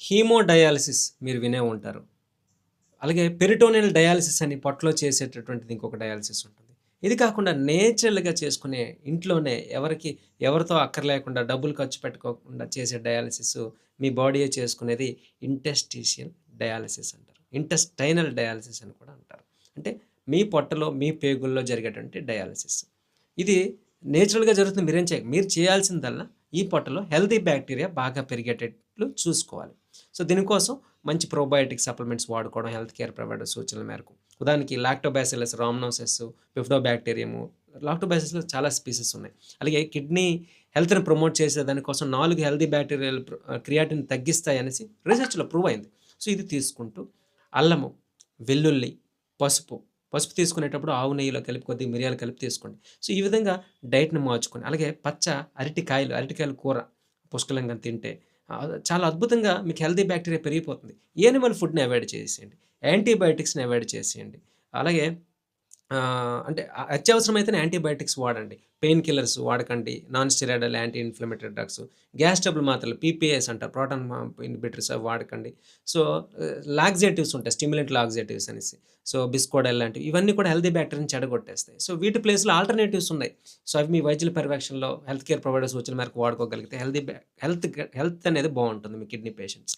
Haemodialysis మీరు వినే ఉంటారు. అలాగే పెరిటోనియల్ డయాలసిస్ అని పొట్టలో చేసేటటువంటిది ఇంకొక డయాలసిస్ ఉంటుంది. ఇది కాకుండా నేచురల్‌గా చేసుకునే ఇంట్లోనే ఎవరికి ఎవరితో అక్కర్లేకుండా డబ్బులు ఖర్చు పెట్టుకోకుండా చేసే డయాలసిస్ మీ బాడీయే చేసుకునేది ఇంటెస్టిషియల్ డయాలసిస్ అంటారు. ఇంటెస్టైనల్ డయాలసిస్ అని కూడా అంటారు. అంటే మీ పొట్టలో, మీ పేగుల్లో జరిగేటువంటి డయాలసిస్ ఇది నేచురల్‌గా జరుగుతుంది మీరేం చేయ మీరు చేయాల్సిందల్లా ఈ పొట్టలో హెల్తీ బ్యాక్టీరియా బాగా పెరిగేటట్లు చూసుకోవాలి. సో, దీనికోసం మంచి ప్రోబయోటిక్ సప్లిమెంట్స్ వాడుకోవడం హెల్త్ కేర్ ప్రొవైడర్ సూచనల మేరకు. ఉదాహరణకి లాక్టోబాసిలస్ రామ్నోసెస్, బిఫిడోబాక్టీరియం, లాక్టోబాసిల్లస్‌లో చాలా స్పీసెస్ ఉన్నాయి. అలాగే కిడ్నీ హెల్త్‌ని ప్రమోట్ చేసే దానికోసం నాలుగు హెల్తీ బ్యాక్టీరియాలు ప్ర క్రియాటిన్ తగ్గిస్తాయనేసి రీసెర్చ్‌లో ప్రూవ్ అయింది. సో, ఇది తీసుకుంటూ అల్లము, వెల్లుల్లి, పసుపు, పసుపు తీసుకునేటప్పుడు ఆవు నెయ్యిలో కలిపి కొద్దిగా మిరియాలు కలిపి తీసుకోండి. సో, ఈ విధంగా డైట్‌ని మార్చుకొని అలాగే పచ్చ అరటికాయలు, అరటికాయలు కూర పుష్కలంగా తింటే చాలా అద్భుతంగా మీకు హెల్దీ బ్యాక్టీరియా పెరిగిపోతుంది. ఏనిమల్ ఫుడ్‌ని అవాయిడ్ చేసేయండి. యాంటీబయాటిక్స్ని అవాయిడ్ చేసేయండి. అలాగే అంటే అత్యవసరమైతే యాంటీబయాటిక్స్ యాంటీబయోటిక్స్ వాడండి. Pain killers వాడకండి. Non steroidal anti inflammatory drugs, gas trouble మాత్రలు పీపీఎస్ అంటారు. ప్రోటాన్ ఇన్హిబిటర్స్ అవి వాడకండి. సో, లాగ్జేటివ్స్ ఉంటాయి. స్టిమ్యులెంట్ లాగ్జేటివ్స్ అనేసి. సో, బిస్కోడల్ లాంటివి ఇవన్నీ కూడా హెల్తీ బ్యాక్టీరియాని చెడగొట్టేస్తాయి. సో, వీటి ప్లేస్‌లో ఆల్టర్‌నేటివ్స్ ఉన్నాయి. సో, అవి మీ వైద్యుల పర్యవేక్షణలో హెల్త్ కేర్ ప్రొవైడర్స్ వచ్చిన మేరకు వాడుకోగలిగితే హెల్దీ హెల్త్ హెల్త్ అనేది బాగుంటుంది మీ కిడ్నీ పేషెంట్స్